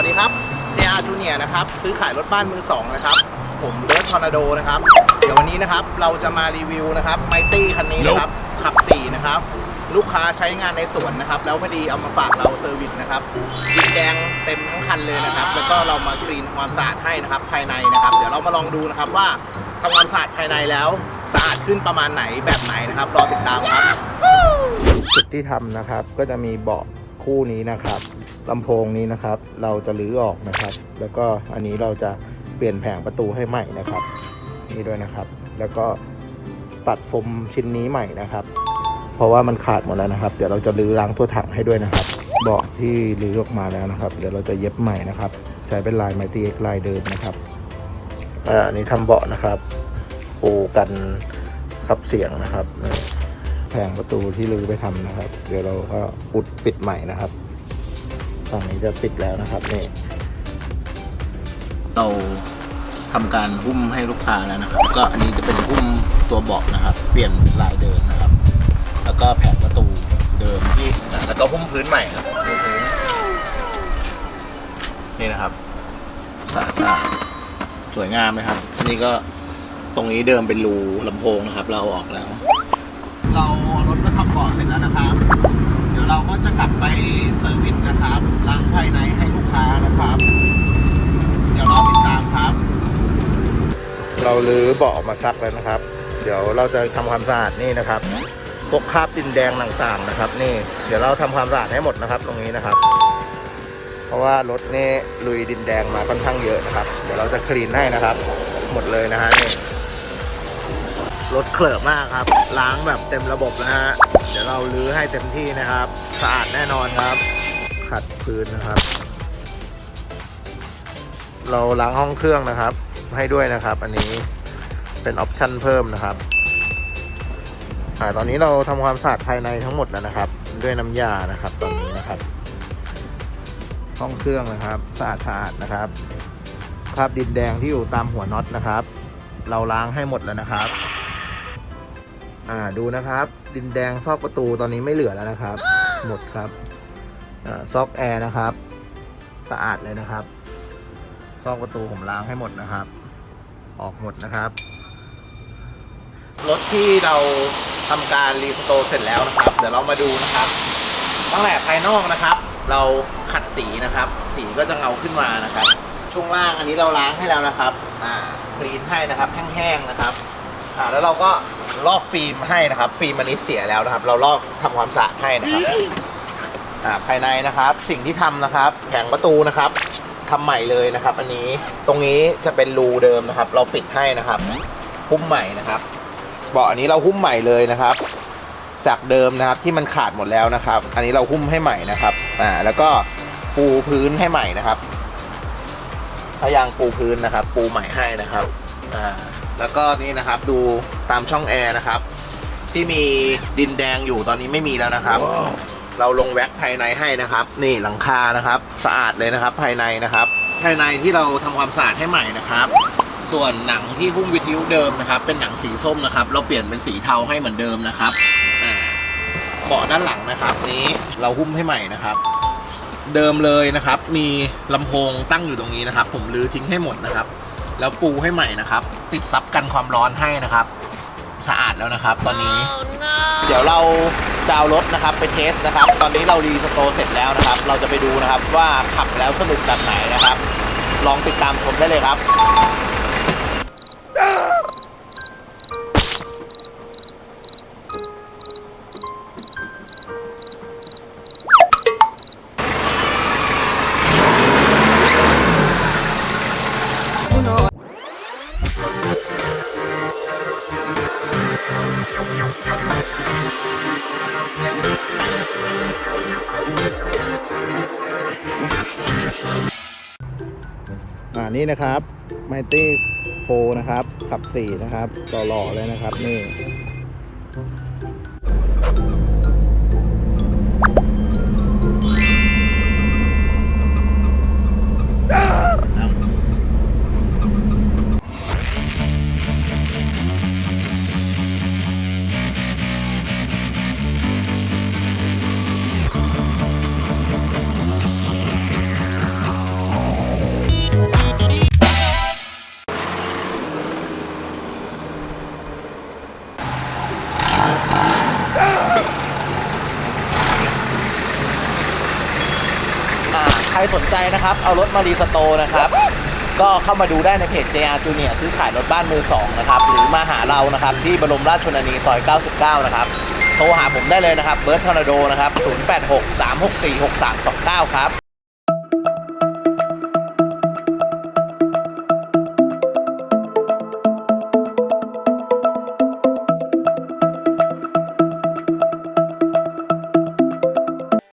ัสดีครับ JR Junior นะครับ ซื้อขายรถบ้านมือสองนะครับ ผมเบิร์ดทอร์นาโดนะครับ เดี๋ยววันนี้นะครับ เราจะมารีวิวนะครับไมตี้คันนี้นะครับ ขับ 4 นะครับ ลูกค้าใช้งานในสวนนะครับ แล้วพอดีเอามาฝากเราเซอร์วิสนะครับดินแดงเต็มทั้งคันเลยนะครับ แล้วก็เรามาคลีนความสะอาดให้นะครับ ภายในนะครับ เดี๋ยวเรามาลองดูนะครับว่าทำความสะอาดภายในแล้วสะอาดขึ้นประมาณไหนแบบไหนนะครับ รอติดตามครับ จุดที่ทำนะครับ ก็จะมีเบาะคู่นี้นะครับ ลำโพงนี้นะครับ เราจะรื้อออกนะครับ แล้วก็อันนี้เราจะเปลี่ยนแผงประตูให้ใหม่นะครับนี่ด้วยนะครับ แล้วก็ตัดพรมชิ้นนี้ใหม่นะครับ เพราะว่ามันขาดหมดแล้วนะครับ เดี๋ยวเราจะรื้อล้างทั่วถังให้ด้วยนะครับเบาะที่รื้อออกมาแล้วนะครับ เดี๋ยวเราจะเย็บใหม่นะครับ ใช้เป็นลายไมตีเอ็กลายเดิมนะครับอ่าอันนี้ทำเบาะนะครับปูกันซับเสียงนะครับแผงประตูที่ลื้อไปทำนะครับ เดี๋ยวเราก็อุดปิดใหม่นะครับ ฝั่งนี้จะปิดแล้วนะครับนี่เราทำการหุ้มให้ลูกค้าแล้วนะครับ ก็อันนี้จะเป็นหุ้มตัวเบาะนะครับ เปลี่ยนลายเดิมนะครับ แล้วก็แผงประตูเดิมที่แล้วก็หุ้มพื้นใหม่ครับหุ้มพื้นนี่นะครับสะอาดสะอาดสวยงามไหมครับ นี่ก็ตรงนี้เดิมเป็นรูลำโพงนะครับ เราเอาออกแล้ว เราเอารถมาทำเบาะเสร็จแล้วนะครับ เราก็จะกลับไปเซอร์วิสนะครับล้างภายในให้ลูกค้านะครับ เดี๋ยวรอติดตามครับ เราลื้อเบาะออกมาซักแล้วนะครับ เดี๋ยวเราจะทำความสะอาดนี่นะครับพวกคราบดินแดงต่างๆนะครับ นี่ เดี๋ยวเราทำความสะอาดให้หมดนะครับ ตรงนี้นะครับ เพราะว่ารถนี่ลุยดินแดงมาค่อนข้างเยอะนะครับ เดี๋ยวเราจะคลีนให้นะครับ หมดเลยนะฮะนี่ รถเคลอะมากครับ ล้างแบบเต็มระบบนะฮะ เดี๋ยวเราลื้อให้เต็มที่นะครับ สะอาดแน่นอนครับ ขัดพื้นนะครับ เราล้างห้องเครื่องนะครับ ให้ด้วยนะครับ อันนี้เป็นออปชั่นเพิ่มนะครับอ่าตอนนี้เราทำความสะอาดภายในทั้งหมดแล้วนะครับ ด้วยน้ำยานะครับตอนนี้นะครับ ห้องเครื่องนะครับสะอาดสะอาดนะครับคราบดินแดงที่อยู่ตามหัวน็อตนะครับ เราล้างให้หมดแล้วนะครับ อ่าดูนะครับ ดินแดงซอกประตูตอนนี้ไม่เหลือแล้วนะครับ หมดครับอ่าซอกแอร์นะครับ สะอาดเลยนะครับ ซอกประตูผมล้างให้หมดนะครับ ออกหมดนะครับรถที่เราทำการรีสโตร์เสร็จแล้วนะครับ เดี๋ยวเรามาดูนะครับ ตั้งแต่ภายนอกนะครับ เราขัดสีนะครับ สีก็จะเงาขึ้นมานะครับ ช่วงล่างอันนี้เราล้างให้แล้วนะครับ อ่าคลีนให้นะครับแห้งๆนะครับ อ่าแล้วเราก็ ลอกฟิล์มให้นะครับ ฟิล์มอันนี้เสียแล้วนะครับ เราลอกทำความสะอาดให้นะครับอ่าภายในนะครับ สิ่งที่ทำนะครับแผงประตูนะครับทำใหม่เลยนะครับ อันนี้ตรงนี้จะเป็นรูเดิมนะครับ เราปิดให้นะครับหุ้มใหม่นะครับเบาะอันนี้เราหุ้มใหม่เลยนะครับ จากเดิมนะครับที่มันขาดหมดแล้วนะครับ อันนี้เราหุ้มให้ใหม่นะครับอ่าแล้วก็ปูพื้นให้ใหม่นะครับพยางปูพื้นนะครับ ปูใหม่ให้นะครับอ่า แล้วก็นี่นะครับดูตามช่องแอร์นะครับ ที่มีดินแดงอยู่ตอนนี้ไม่มีแล้วนะครับ เราลงแว็กภายในให้นะครับ นี่หลังคานะครับ สะอาดเลยนะครับภายในนะครับ ภายในที่เราทำความสะอาดให้ใหม่นะครับ ส่วนหนังที่หุ้มวิทยุเดิมนะครับ เป็นหนังสีส้มนะครับ เราเปลี่ยนเป็นสีเทาให้เหมือนเดิมนะครับอ่าเบาะด้านหลังนะครับ นี้เราหุ้มให้ใหม่นะครับเดิมเลยนะครับ มีลำโพงตั้งอยู่ตรงนี้นะครับ ผมรื้อทิ้งให้หมดนะครับ แล้วปูให้ใหม่นะครับ ติดซับกันความร้อนให้นะครับ สะอาดแล้วนะครับ ตอนนี้ เดี๋ยวเราจะเอารถนะครับไปเทสนะครับ ตอนนี้เรารีสโตร์เสร็จแล้วนะครับ เราจะไปดูนะครับว่าขับแล้วสนุกแบบไหนนะครับ ลองติดตามชมได้เลยครับ อ่านี่นะครับ Mighty 4นะครับ ขับ4นะครับต่อหล่อเลยนะครับ นี่ ใครสนใจนะครับ เอารถมารีสโตนะครับ ก็เข้ามาดูได้ในเพจ JR Junior ซื้อขายรถบ้านมือ 2 นะครับ หรือมาหาเรานะครับ ที่บรมราชชนนีซอย 99 นะครับ โทรหาผมได้เลยนะครับเบิร์ตทอร์นาโดนะครับ 086 364 6329 ครับ